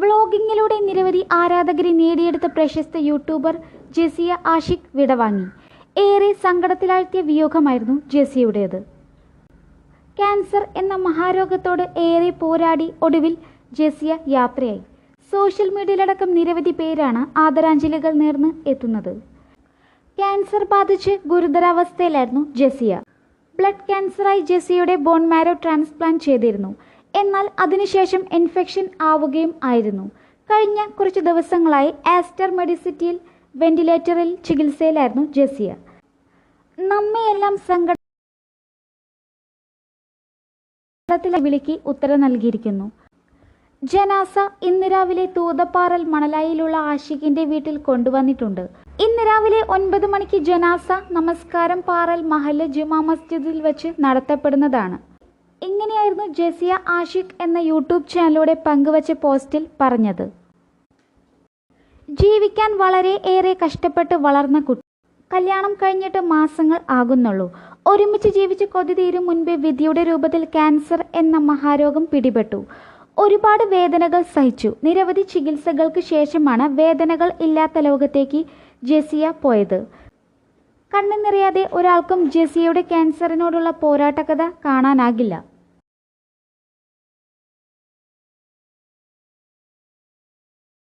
വ്ളോഗിങ്ങിലൂടെ നിരവധി ആരാധകരെ നേടിയെടുത്ത പ്രശസ്ത യൂട്യൂബർ ജെസിയ ആഷിഖ് വിടവാങ്ങി. ഏറെ സങ്കടത്തിലാഴ്ത്തിയ വിയോഗമായിരുന്നു ജെസിയുടേത്. ക്യാൻസർ എന്ന മഹാരോഗത്തോട് ഏറെ പോരാടി ഒടുവിൽ ജെസിയ യാത്രയായി. സോഷ്യൽ മീഡിയയിലടക്കം നിരവധി പേരാണ് ആദരാഞ്ജലികൾ നേർന്ന് എത്തുന്നത്. ക്യാൻസർ ബാധിച്ച് ഗുരുതരാവസ്ഥയിലായിരുന്നു ജെസിയ. ബ്ലഡ് ക്യാൻസറായി ജെസിയുടെ ബോൺ മാരോ ട്രാൻസ്പ്ലാന്റ് ചെയ്തിരുന്നു. എന്നാൽ അതിനുശേഷം ഇൻഫെക്ഷൻ ആവുകയും ആയിരുന്നു. കഴിഞ്ഞ കുറച്ച് ദിവസങ്ങളായി ആസ്റ്റർ മെഡിസിറ്റിയിൽ വെന്റിലേറ്ററിൽ ചികിത്സയിലായിരുന്നു ജെസിയ നമ്മയെല്ലാം സങ്കടത്തിലെ വിളിക്ക് ഉത്തരം നൽകിയിരിക്കുന്നു. ജനാസ ഇന്ന് രാവിലെ തൂതപ്പാറൽ മണലായിലുള്ള ആഷിഖിന്റെ വീട്ടിൽ കൊണ്ടുവന്നിട്ടുണ്ട്. ഇന്ന് രാവിലെ ഒൻപത് മണിക്ക് ജനാസ നമസ്കാരം പാറൽ മഹല്ല് ജുമാ മസ്ജിദിൽ വെച്ച് നടത്തപ്പെടുന്നതാണ്. ഇങ്ങനെയായിരുന്നു ജെസിയ ആഷിഖ് എന്ന യൂട്യൂബ് ചാനലിലൂടെ പങ്കുവച്ച പോസ്റ്റിൽ പറഞ്ഞത്? ജീവിക്കാൻ വളരെ ഏറെ കഷ്ടപ്പെട്ട് വളർന്ന കുട്ടി. കല്യാണം കഴിഞ്ഞിട്ട് മാസങ്ങൾ ആകുന്നുള്ളൂ. ഒരുമിച്ച് ജീവിച്ച് കൊതി തീരും മുൻപേ വിധിയുടെ രൂപത്തിൽ ക്യാൻസർ എന്ന മഹാരോഗം പിടിപെട്ടു. ഒരുപാട് വേദനകൾ സഹിച്ചു. നിരവധി ചികിത്സകൾക്ക് ശേഷമാണ് വേദനകൾ ഇല്ലാത്ത ലോകത്തേക്ക് ജെസിയ പോയത്. കണ്ണു നിറയാതെ ഒരാൾക്കും ജെസിയയുടെ ക്യാൻസറിനോടുള്ള പോരാട്ടകഥ കാണാനാകില്ല.